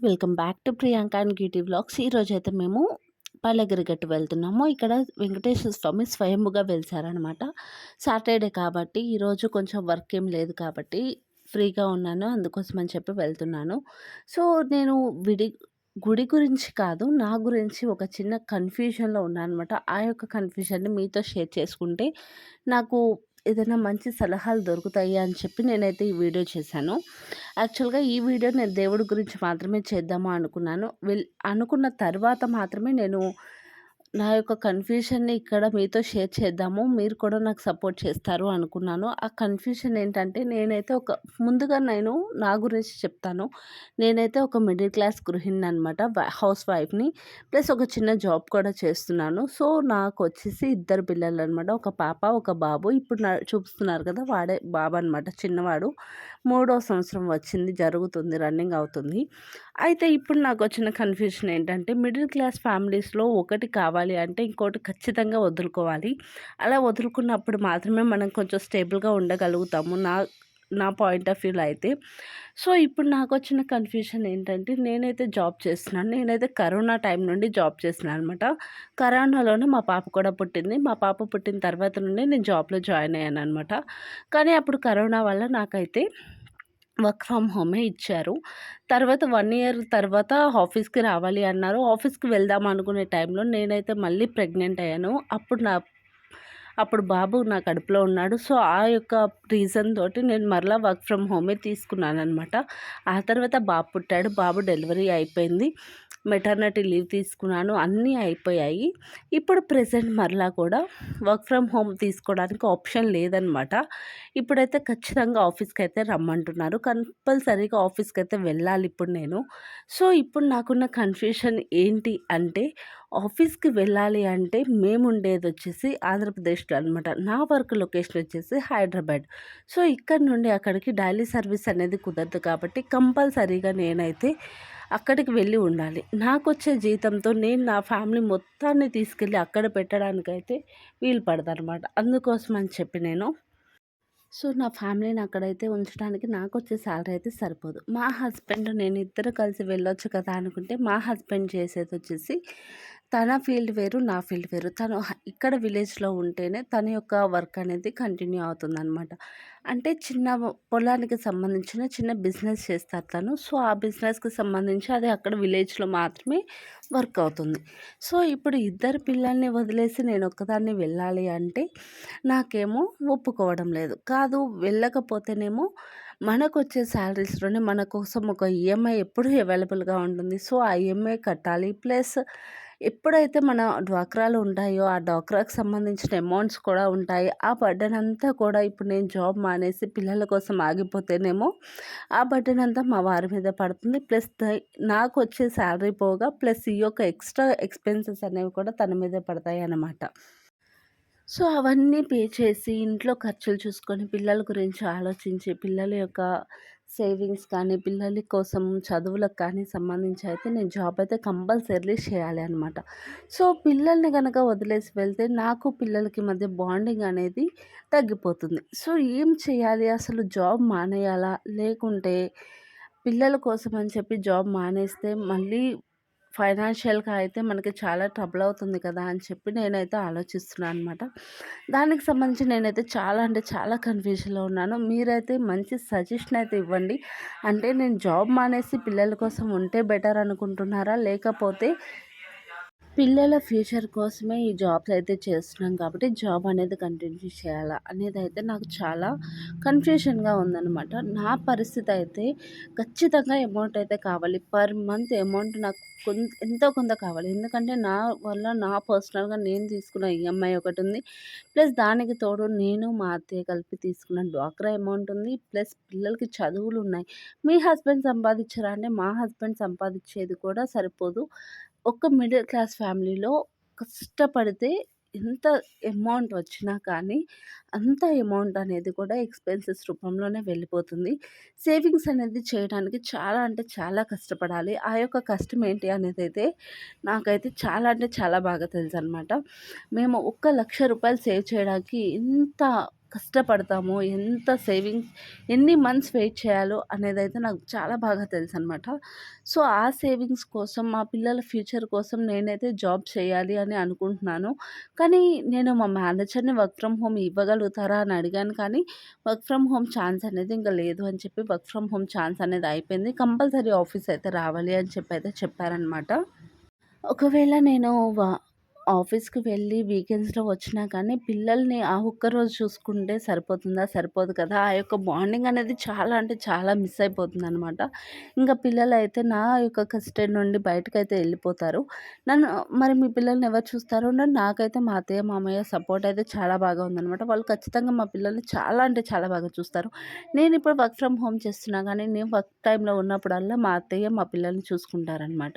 Welcome back to Priyanka and beauty blogs ఈరోజు అయితే మేము పల్లెగిరిగట్టు వెళ్తున్నాము. ఇక్కడ వెంకటేశ్వర స్వామి స్వయంగా వెళ్తారనమాట సాటర్డే కాబట్టి ఈరోజు కొంచెం వర్క్ ఏం లేదు కాబట్టి ఫ్రీగా ఉన్నాను. అందుకోసం అని చెప్పి వెళ్తున్నాను. సో నేను విడి గుడి గురించి కాదు నా గురించి ఒక చిన్న కన్ఫ్యూజన్లో ఉన్నాను అనమాట ఆ యొక్క కన్ఫ్యూజన్ని మీతో షేర్ చేసుకుంటే నాకు ఏదైనా మంచి సలహాలు దొరుకుతాయి అని చెప్పి నేనైతే ఈ వీడియో చేశాను. యాక్చువల్గా ఈ వీడియో నేను దేవుడి గురించి మాత్రమే చేద్దామా అనుకున్నాను. వెల్ అనుకున్న తర్వాత మాత్రమే నేను నా యొక్క కన్ఫ్యూషన్ని ఇక్కడ మీతో షేర్ చేద్దాము. మీరు కూడా నాకు సపోర్ట్ చేస్తారు అనుకున్నాను. ఆ కన్ఫ్యూషన్ ఏంటంటే నేనైతే ఒక ముందుగా నేను నా గురించి చెప్తాను. నేనైతే ఒక మిడిల్ క్లాస్ గృహిణి అనమాట హౌస్ వైఫ్ని. ప్లస్ ఒక చిన్న జాబ్ కూడా చేస్తున్నాను. సో నాకు వచ్చేసి ఇద్దరు పిల్లలు అనమాట ఒక పాప ఒక బాబు. ఇప్పుడు చూపిస్తున్నారు కదా వాడే బాబు అనమాట చిన్నవాడు. మూడో సంవత్సరం వచ్చింది జరుగుతుంది రన్నింగ్ అవుతుంది. అయితే ఇప్పుడు నాకు వచ్చిన కన్ఫ్యూషన్ ఏంటంటే మిడిల్ క్లాస్ ఫ్యామిలీస్లో ఒకటి కావాలి అంటే ఇంకోటి ఖచ్చితంగా వదులుకోవాలి. అలా వదులుకున్నప్పుడు మాత్రమే మనం కొంచెం స్టేబుల్గా ఉండగలుగుతాము నా నా పాయింట్ ఆఫ్ వ్యూలో అయితే. సో ఇప్పుడు నాకు వచ్చిన కన్ఫ్యూషన్ ఏంటంటే నేనైతే జాబ్ చేస్తున్నాను. నేనైతే కరోనా టైం నుండి జాబ్ చేస్తున్నాను అనమాట కరోనాలోనే మా పాప కూడా పుట్టింది. మా పాప పుట్టిన తర్వాత నుండి నేను జాబ్లో జాయిన్ అయ్యాను అనమాట కానీ అప్పుడు కరోనా వల్ల నాకైతే వర్క్ ఫ్రమ్ హోమే ఇచ్చారు. తర్వాత వన్ ఇయర్ తర్వాత ఆఫీస్కి రావాలి అన్నారు. ఆఫీస్కి వెళ్దాం అనుకునే టైంలో నేనైతే మళ్ళీ ప్రెగ్నెంట్ అయ్యాను. అప్పుడు నా అప్పుడు బాబు నా కడుపులో ఉన్నాడు. సో ఆ యొక్క రీజన్ తోటి నేను మరలా వర్క్ ఫ్రమ్ హోమే తీసుకున్నాను అనమాట ఆ తర్వాత బాబు పుట్టాడు. బాబు డెలివరీ అయిపోయింది. మెటర్నిటీ లీవ్ తీసుకున్నాను. అన్నీ అయిపోయాయి. ఇప్పుడు ప్రజెంట్ మరలా కూడా వర్క్ ఫ్రమ్ హోమ్ తీసుకోవడానికి ఆప్షన్ లేదనమాట ఇప్పుడైతే ఖచ్చితంగా ఆఫీస్కి అయితే రమ్మంటున్నారు. కంపల్సరీగా ఆఫీస్కి అయితే వెళ్ళాలి ఇప్పుడు నేను. సో ఇప్పుడు నాకున్న కన్ఫ్యూషన్ ఏంటి అంటే ఆఫీస్కి వెళ్ళాలి అంటే మేము ఉండేది వచ్చేసి ఆంధ్రప్రదేశ్లో అనమాట నా వర్క్ లొకేషన్ వచ్చేసి హైదరాబాద్. సో ఇక్కడ నుండి అక్కడికి డైలీ సర్వీస్ అనేది కుదరదు కాబట్టి కంపల్సరీగా నేనైతే అక్కడికి వెళ్ళి ఉండాలి. నాకు వచ్చే జీతంతో నేను నా ఫ్యామిలీ మొత్తాన్ని తీసుకెళ్ళి అక్కడ పెట్టడానికైతే వీలు పడదనమాట అందుకోసం అని చెప్పి నేను సో నా ఫ్యామిలీని అక్కడైతే ఉంచడానికి నాకు వచ్చే శాలరీ అయితే సరిపోదు. మా హస్బెండ్ నేను ఇద్దరు కలిసి వెళ్ళొచ్చు కదా అనుకుంటే మా హస్బెండ్ చేసేది వచ్చేసి తన ఫీల్డ్ వేరు నా ఫీల్డ్ వేరు. తను ఇక్కడ విలేజ్లో ఉంటేనే తన యొక్క వర్క్ అనేది కంటిన్యూ అవుతుందన్నమాట. అంటే చిన్న పొలానికి సంబంధించిన చిన్న బిజినెస్ చేస్తారు తను. సో ఆ బిజినెస్కి సంబంధించి అది అక్కడ విలేజ్లో మాత్రమే వర్క్ అవుతుంది. సో ఇప్పుడు ఇద్దరు పిల్లల్ని వదిలేసి నేను ఒక్కదాన్ని వెళ్ళాలి అంటే నాకేమో ఒప్పుకోవడం లేదు. కాదు వెళ్ళకపోతేనేమో మనకు వచ్చే శాలరీస్లోనే మన కోసం ఒక ఈఎంఐ ఎప్పుడు అవైలబుల్గా ఉంటుంది. సో ఆ ఈఎంఐ కట్టాలి. ప్లస్ ఎప్పుడైతే మన డ్వాక్రాలు ఉంటాయో ఆ డ్వాక్రాకి సంబంధించిన అమౌంట్స్ కూడా ఉంటాయి. ఆ బర్డెన్ అంతా కూడా ఇప్పుడు నేను జాబ్ మానేసి పిల్లల కోసం ఆగిపోతేనేమో ఆ బర్డెన్ అంతా మా వారి మీద పడుతుంది. ప్లస్ నాకు వచ్చే శాలరీ పోగా ప్లస్ ఈ యొక్క ఎక్స్ట్రా ఎక్స్పెన్సెస్ అనేవి కూడా తన మీద పడతాయి అన్నమాట. సో అవన్నీ పే చేసి ఇంట్లో ఖర్చులు చూసుకొని పిల్లల గురించి ఆలోచించి పిల్లల యొక్క సేవింగ్స్ కానీ పిల్లల కోసం చదువులకు కానీ సంబంధించి అయితే నేను జాబ్ అయితే కంపల్సరీ చేయాలి అనమాట సో పిల్లల్ని కనుక వదిలేసి వెళ్తే నాకు పిల్లలకి మధ్య బాండింగ్ అనేది తగ్గిపోతుంది. సో ఏం చేయాలి? అసలు జాబ్ మానేయాలా? లేకుంటే పిల్లల కోసం అని చెప్పి జాబ్ మానేస్తే మళ్ళీ ఫైనాన్షియల్గా అయితే మనకి చాలా ట్రబుల్ అవుతుంది కదా అని చెప్పి నేనైతే ఆలోచిస్తున్నాను అనమాట దానికి సంబంధించి నేనైతే చాలా అంటే చాలా కన్ఫ్యూజన్లో ఉన్నాను. మీరైతే మంచి సజెషన్ అయితే ఇవ్వండి. అంటే నేను జాబ్ మానేసి పిల్లల కోసం ఉంటే బెటర్ అనుకుంటున్నారా? లేకపోతే పిల్లల ఫ్యూచర్ కోసమే ఈ జాబ్స్ అయితే చేస్తున్నాం కాబట్టి జాబ్ అనేది కంటిన్యూ చేయాలా అనేది అయితే నాకు చాలా కన్ఫ్యూషన్గా ఉందన్నమాట. నా పరిస్థితి అయితే ఖచ్చితంగా అమౌంట్ అయితే కావాలి. పర్ మంత్ అమౌంట్ నాకు కొంత ఎంతో కొంత కావాలి. ఎందుకంటే నా వల్ల నా పర్సనల్గా నేను తీసుకున్న ఈఎంఐ ఒకటి ఉంది. ప్లస్ దానికి తోడు నేను మా అత్తయ్య కలిపి తీసుకున్న డ్వాక్రా అమౌంట్ ఉంది. ప్లస్ పిల్లలకి చదువులు ఉన్నాయి. మీ హస్బెండ్ సంపాదించారా అంటే మా హస్బెండ్ సంపాదించేది కూడా సరిపోదు. ఒక మిడిల్ క్లాస్ ఫ్యామిలీలో కష్టపడితే ఎంత అమౌంట్ వచ్చినా కానీ అంత అమౌంట్ అనేది కూడా ఎక్స్పెన్సెస్ రూపంలోనే వెళ్ళిపోతుంది. సేవింగ్స్ అనేది చేయడానికి చాలా అంటే చాలా కష్టపడాలి. ఆ యొక్క కష్టం ఏంటి అనేది అయితే నాకైతే చాలా అంటే చాలా బాగా తెలుసు అనమాట మేము ఒక్క లక్ష రూపాయలు సేవ్ చేయడానికి ఇంత కష్టపడతామో ఎంత సేవింగ్స్ ఎన్ని మంత్స్ వెయిట్ చేయాలో అనేది అయితే నాకు చాలా బాగా తెలుసు అనమాట సో ఆ సేవింగ్స్ కోసం మా పిల్లల ఫ్యూచర్ కోసం నేనైతే జాబ్ చేయాలి అని అనుకుంటున్నాను. కానీ నేను మా మేనేజర్ని వర్క్ ఫ్రమ్ హోమ్ ఇవ్వగలుగుతారా అని అడిగాను. కానీ వర్క్ ఫ్రమ్ హోమ్ ఛాన్స్ అనేది ఇంకా లేదు అని చెప్పి వర్క్ ఫ్రమ్ హోమ్ ఛాన్స్ అనేది అయిపోయింది. కంపల్సరీ ఆఫీస్ అయితే రావాలి అని చెప్పి అయితే చెప్పారనమాట ఒకవేళ నేను ఆఫీస్‌కి వెళ్ళి వీకెండ్స్‌లో వచ్చినా కానీ పిల్లల్ని ఆ ఒక్కరోజు చూసుకుంటే సరిపోతుందా? సరిపోదు కదా! ఆ యొక్క బాండింగ్ అనేది చాలా అంటే చాలా మిస్ అయిపోతుందనమాట. ఇంకా పిల్లలైతే నా యొక్క కస్టడీ నుండి బయటకైతే వెళ్ళిపోతారు. నన్ను మరి మీ పిల్లల్ని ఎవరు చూస్తారు? నాకైతే మా అత్తయ్య, మామయ్య సపోర్ట్ అయితే చాలా బాగా ఉందనమాట. వాళ్ళు ఖచ్చితంగా మా పిల్లల్ని చాలా అంటే చాలా బాగా చూస్తారు. నేను ఇప్పుడు వర్క్ ఫ్రమ్ హోమ్ చేస్తున్నా కానీ నేను వర్క్ టైంలో ఉన్నప్పుడల్లా మా అత్తయ్య మా పిల్లల్ని చూసుకుంటారనమాట.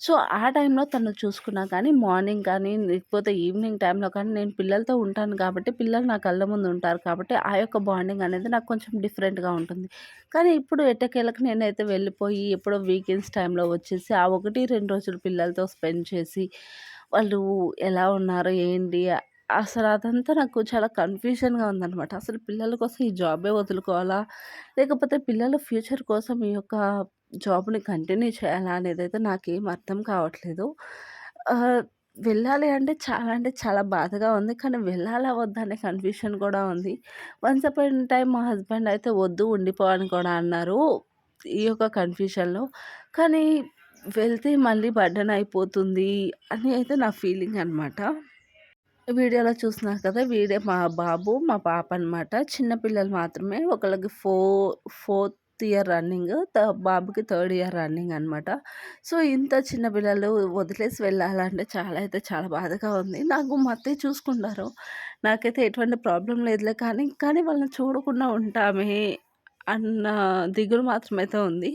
సో, ఆ టైంలో తను చూసుకున్నా కానీ మార్నింగ్ కానీ లేకపోతే ఈవినింగ్ టైంలో కానీ నేను పిల్లలతో ఉంటాను కాబట్టి పిల్లలు నా కళ్ళ ముందు ఉంటారు కాబట్టి ఆ యొక్క బాండింగ్ అనేది నాకు కొంచెం డిఫరెంట్గా ఉంటుంది. కానీ ఇప్పుడు ఎట్టకేలకు నేనైతే వెళ్ళిపోయి ఎప్పుడో వీకెండ్స్ టైంలో వచ్చేసి ఆ ఒకటి రెండు రోజులు పిల్లలతో స్పెండ్ చేసి వాళ్ళు ఎలా ఉన్నారు ఏంటి? అసలు అదంతా నాకు చాలా కన్ఫ్యూజన్గా ఉందనమాట అసలు పిల్లల కోసం ఈ జాబే వదులుకోవాలా? లేకపోతే పిల్లల ఫ్యూచర్ కోసం ఈ యొక్క జాబ్ని కంటిన్యూ చేయాలా అనేది అయితే నాకేం అర్థం కావట్లేదు. వెళ్ళాలి అంటే చాలా అంటే చాలా బాధగా ఉంది. కానీ వెళ్ళాలా వద్దా అనే కన్ఫ్యూషన్ కూడా ఉంది. వన్స్ అపాన్ టైం మా హస్బెండ్ అయితే వద్దు ఉండిపోవని కూడా అన్నారు. ఈ యొక్క కన్ఫ్యూషన్‌లో. కానీ వెళ్తే మళ్ళీ బర్డెన్ అయిపోతుంది అని అయితే నా ఫీలింగ్ అనమాట. వీడియోలో చూస్తున్నారు కదా! వీడే మా బాబు, మా పాప అనమాట. చిన్నపిల్లలు మాత్రమే. ఒకళ్ళకి ఫోర్ ఫోర్త్ ఇయర్ రన్నింగ్ త బాబుకి థర్డ్ ఇయర్ రన్నింగ్ అనమాట సో ఇంత చిన్న పిల్లలు వదిలేసి వెళ్ళాలంటే చాలా అయితే చాలా బాధగా ఉంది. నాకు మా అత్తయ్య చూసుకుంటారు. నాకైతే ఎటువంటి ప్రాబ్లం లేదులే కానీ కానీ వాళ్ళని చూడకుండా ఉంటామే అన్న దిగులు మాత్రమైతే ఉంది.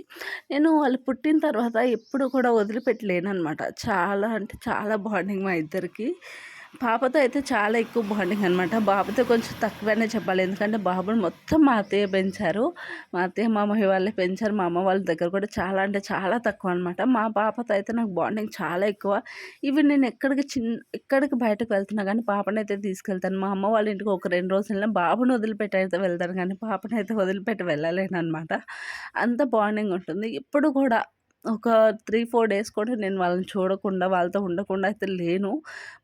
నేను వాళ్ళు పుట్టిన తర్వాత ఎప్పుడు కూడా వదిలిపెట్టలేననమాట చాలా అంటే చాలా బాండింగ్ మా ఇద్దరికి. పాపతో అయితే చాలా ఎక్కువ బాండింగ్ అనమాట బాబుతో కొంచెం తక్కువనే చెప్పాలి. ఎందుకంటే బాబుని మొత్తం మా అత్తయ్య పెంచారు. మా అత్తయ్య మామయ్య వాళ్ళే పెంచారు. మా అమ్మ వాళ్ళ దగ్గర కూడా చాలా అంటే చాలా తక్కువ అనమాట మా పాపతో అయితే నాకు బాండింగ్ చాలా ఎక్కువ. ఇవి నేను ఎక్కడికి చిన్న ఎక్కడికి బయటకు వెళ్తున్నా కానీ పాపని అయితే తీసుకెళ్తాను. మా అమ్మ వాళ్ళ ఇంటికి ఒక రెండు రోజుల్లో బాబుని వదిలిపెట్టి అయితే వెళ్తాను. కానీ పాపని అయితే వదిలిపెట్టి వెళ్ళలేను అనమాట అంత బాండింగ్ ఉంటుంది. ఇప్పుడు కూడా ఒక త్రీ ఫోర్ డేస్ కూడా నేను వాళ్ళని చూడకుండా వాళ్ళతో ఉండకుండా అయితే లేను.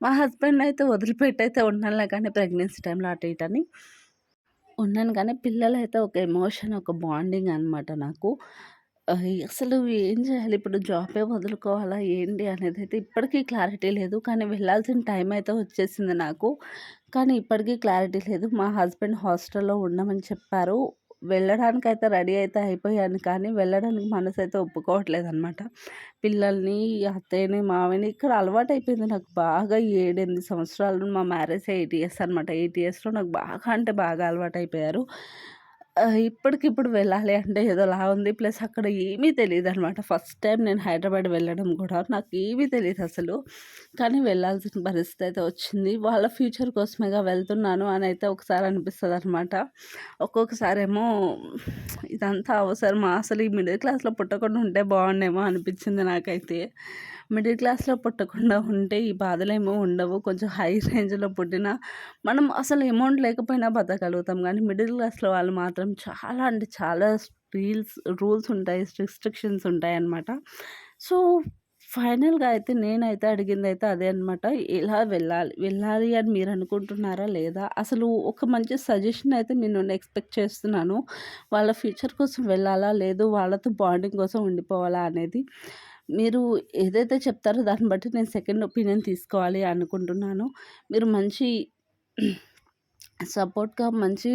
మా హస్బెండ్ అయితే వదిలిపెట్టి అయితే ఉన్నానులే కానీ ప్రెగ్నెన్సీ టైంలో అటు ఇటు అని. ఉన్నాను కానీ పిల్లలు అయితే ఒక ఎమోషన్ ఒక బాండింగ్ అనమాట నాకు. అసలు ఏం చేయాలి? ఇప్పుడు జాబే వదులుకోవాలా? ఏంటి అనేది అయితే ఇప్పటికీ క్లారిటీ లేదు. కానీ వెళ్ళాల్సిన టైం అయితే వచ్చేసింది నాకు. కానీ ఇప్పటికీ క్లారిటీ లేదు. మా హస్బెండ్ హాస్టల్లో ఉండమని చెప్పారు. వెళ్ళడానికి అయితే రెడీ అయితే అయిపోయాను కానీ వెళ్ళడానికి మనసు అయితే ఒప్పుకోవట్లేదు అనమాట పిల్లల్ని అత్తయ్యని మామయ్యని ఇక్కడ అలవాటు అయిపోయింది నాకు బాగా ఏడెనిమిది సంవత్సరాలు మా మ్యారేజ్ ఎయిట్ ఇయర్స్ అనమాట ఎయిట్ ఇయర్స్లో నాకు బాగా అంటే బాగా అలవాటు అయిపోయారు ఇప్పటికిప్పుడు వెళ్ళాలి అంటే ఏదోలా ఉంది. ప్లస్ అక్కడ ఏమీ తెలియదు అనమాట ఫస్ట్ టైం నేను హైదరాబాద్ వెళ్ళడం కూడా నాకు ఏమీ తెలియదు అసలు. కానీ వెళ్ళాల్సిన పరిస్థితి అయితే వచ్చింది. వాళ్ళ ఫ్యూచర్ కోసమేగా వెళ్తున్నాను అని అయితే ఒకసారి అనిపిస్తుంది అనమాట ఒక్కొక్కసారి ఏమో ఇదంతా అవసరమా? అసలు ఈ మిడిల్ క్లాస్లో పుట్టకుండా ఉంటే బాగుండేమో అనిపించింది నాకైతే. మిడిల్ క్లాస్లో పుట్టకుండా ఉంటే ఈ బాధలేమో ఉండవు. కొంచెం హై రేంజ్లో పుట్టిన మనం అసలు అమౌంట్ లేకపోయినా బతకగలుగుతాం. కానీ మిడిల్ క్లాస్లో వాళ్ళు మాత్రం చాలా అంటే చాలా రీల్స్ రూల్స్ ఉంటాయి రిస్ట్రిక్షన్స్ ఉంటాయి అన్నమాట సో ఫైనల్గా అయితే నేనైతే అడిగింది అయితే అదే అనమాట ఎలా వెళ్ళాలి? వెళ్ళాలి అని మీరు అనుకుంటున్నారా లేదా? అసలు ఒక మంచి సజెషన్ అయితే నేను ఎక్స్పెక్ట్ చేస్తున్నాను. వాళ్ళ ఫ్యూచర్ కోసం వెళ్ళాలా? లేదు వాళ్ళతో బాండింగ్ కోసం ఉండిపోవాలా అనేది. మీరు ఏదైతే చెప్తారో దాన్ని బట్టి నేను సెకండ్ ఒపీనియన్ తీసుకోవాలి అనుకుంటున్నాను. మీరు మంచి సపోర్ట్గా మంచి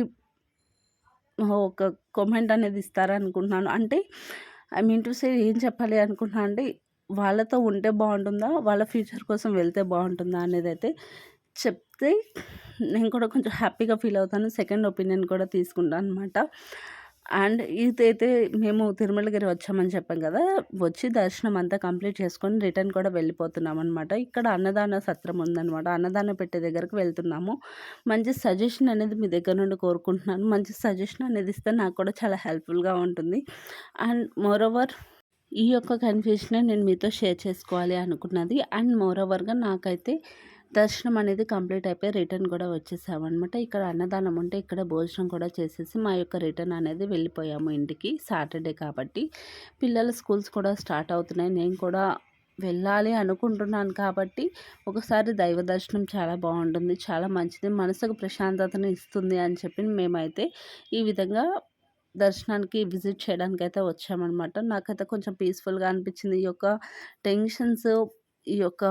ఒక కామెంట్ అనేది ఇస్తారనుకుంటున్నాను అంటే ఐ మీన్ టు సే ఏం చెప్పాలి అనుకుంటున్నాను అంటే వాళ్ళతో ఉంటే బాగుంటుందా? వాళ్ళ ఫ్యూచర్ కోసం వెళ్తే బాగుంటుందా అనేది అయితే చెప్తే నేను కూడా కొంచెం హ్యాపీగా ఫీల్ అవుతాను. సెకండ్ ఒపీనియన్ కూడా తీసుకుంటాను అనమాట అండ్ ఇదైతే మేము తిరుమలగిరి వచ్చామని చెప్పాం కదా వచ్చి దర్శనం అంతా కంప్లీట్ చేసుకొని రిటర్న్ కూడా వెళ్ళిపోతున్నాం అనమాట ఇక్కడ అన్నదాన సత్రం ఉందన్నమాట. అన్నదానం పెట్టే దగ్గరకు వెళ్తున్నాము. మంచి సజెషన్ అనేది మీ దగ్గర నుండి కోరుకుంటున్నాను. మంచి సజెషన్ అనేది ఇస్తే నాకు కూడా చాలా హెల్ప్ఫుల్గా ఉంటుంది. అండ్ మోరోవర్ ఈ యొక్క కన్ఫ్యూజన్ నేను మీతో షేర్ చేసుకోవాలి అనుకున్నది. అండ్ మోరోవర్గా నాకైతే దర్శనం అనేది కంప్లీట్ అయిపోయి రిటర్న్ కూడా వచ్చేసామనమాట. ఇక్కడ అన్నదానం ఉంటే ఇక్కడ భోజనం కూడా చేసేసి మా యొక్క రిటర్న్ అనేది వెళ్ళిపోయాము ఇంటికి. సాటర్‌డే కాబట్టి. పిల్లల స్కూల్స్ కూడా స్టార్ట్ అవుతున్నాయి. నేను కూడా వెళ్ళాలి అనుకుంటున్నాను కాబట్టి ఒకసారి దైవ దర్శనం చాలా బాగుంటుంది చాలా మంచిది మనసుకు ప్రశాంతతను ఇస్తుంది అని చెప్పి మేమైతే ఈ విధంగా దర్శనానికి విజిట్ చేయడానికి అయితే వచ్చామన్నమాట నాకైతే కొంచెం పీస్ఫుల్గా అనిపించింది ఈ యొక్క టెన్షన్స్ ఈ యొక్క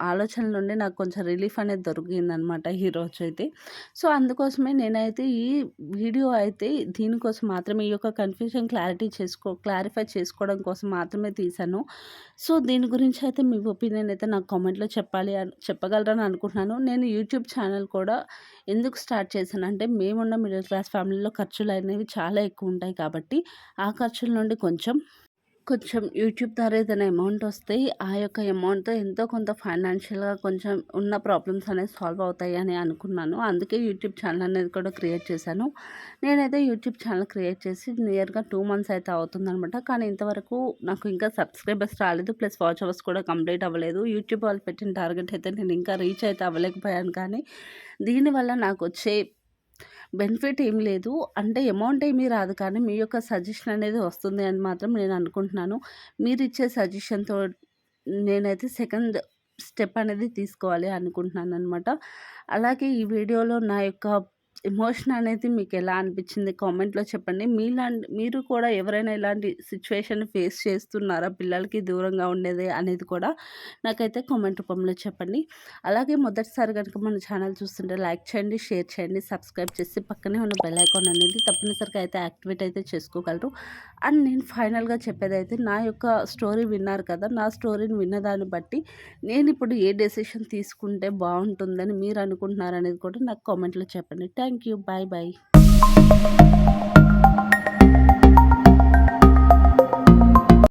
ఆలోచనల నుండి నాకు కొంచెం రిలీఫ్ అనేది దొరికిందనమాట ఈరోజు అయితే సో అందుకోసమే నేనైతే ఈ వీడియో అయితే దీనికోసం మాత్రమే ఈ యొక్క కన్ఫ్యూజన్ క్లారిటీ చేసుకో క్లారిఫై చేసుకోవడం కోసం మాత్రమే తీశాను సో దీని గురించి అయితే మీ ఒపీనియన్ అయితే నాకు కామెంట్లో చెప్పాలి చెప్పగలరని అనుకుంటున్నాను. నేను యూట్యూబ్ ఛానల్ కూడా ఎందుకు స్టార్ట్ చేశానంటే మేమున్న మిడిల్ క్లాస్ ఫ్యామిలీలో ఖర్చులు అనేవి చాలా ఎక్కువ ఉంటాయి కాబట్టి ఆ ఖర్చుల నుండి కొంచెం కొంచెం యూట్యూబ్ ద్వారా ఏదైనా అమౌంట్ వస్తే ఆ యొక్క అమౌంట్తో ఎంతో కొంత ఫైనాన్షియల్గా కొంచెం ఉన్న ప్రాబ్లమ్స్ అనేవి సాల్వ్ అవుతాయి అని అనుకున్నాను. అందుకే యూట్యూబ్ ఛానల్ అనేది కూడా క్రియేట్ చేశాను. నేనైతే యూట్యూబ్ ఛానల్ క్రియేట్ చేసి నియర్గా టూ మంత్స్ అయితే అవుతుందనమాట కానీ ఇంతవరకు నాకు ఇంకా సబ్స్క్రైబర్స్ రాలేదు. ప్లస్ వాచ్ అవర్స్ కూడా కంప్లీట్ అవ్వలేదు. యూట్యూబ్ వాళ్ళు పెట్టిన టార్గెట్ అయితే నేను ఇంకా రీచ్ అయితే అవ్వలేకపోయాను. కానీ దీనివల్ల నాకు వచ్చే బెనిఫిట్ ఏం లేదు. అంటే అమౌంట్ ఏమీ రాదు కానీ మీ యొక్క సజెషన్ అనేది వస్తుంది అని మాత్రం నేను అనుకుంటున్నాను. మీరు ఇచ్చే సజెషన్తో నేనైతే సెకండ్ స్టెప్ అనేది తీసుకోవాలి అనుకుంటున్నాను అనమాట అలాగే ఈ వీడియోలో నా యొక్క ఎమోషన్ అనేది మీకు ఎలా అనిపించింది కామెంట్లో చెప్పండి. మీలాంటి మీరు కూడా ఎవరైనా ఇలాంటి సిచ్యువేషన్ ఫేస్ చేస్తున్నారా? పిల్లలకి దూరంగా ఉండేది అనేది కూడా నాకైతే కామెంట్ రూపంలో చెప్పండి. అలాగే మొదటిసారి కనుక మన ఛానల్ చూస్తుంటే లైక్ చేయండి షేర్ చేయండి సబ్స్క్రైబ్ చేసి పక్కనే ఉన్న బెల్ ఐకాన్ అనేది తప్పనిసరిగా అయితే యాక్టివేట్ అయితే చేసుకోగలరు. అండ్ నేను ఫైనల్గా చెప్పేది అయితే నా యొక్క స్టోరీ విన్నారు కదా! నా స్టోరీని విన్నదాన్ని బట్టి నేను ఇప్పుడు ఏ డెసిషన్ తీసుకుంటే బాగుంటుందని మీరు అనుకుంటున్నారనేది కూడా నాకు కామెంట్లో చెప్పండి. thank you. Bye bye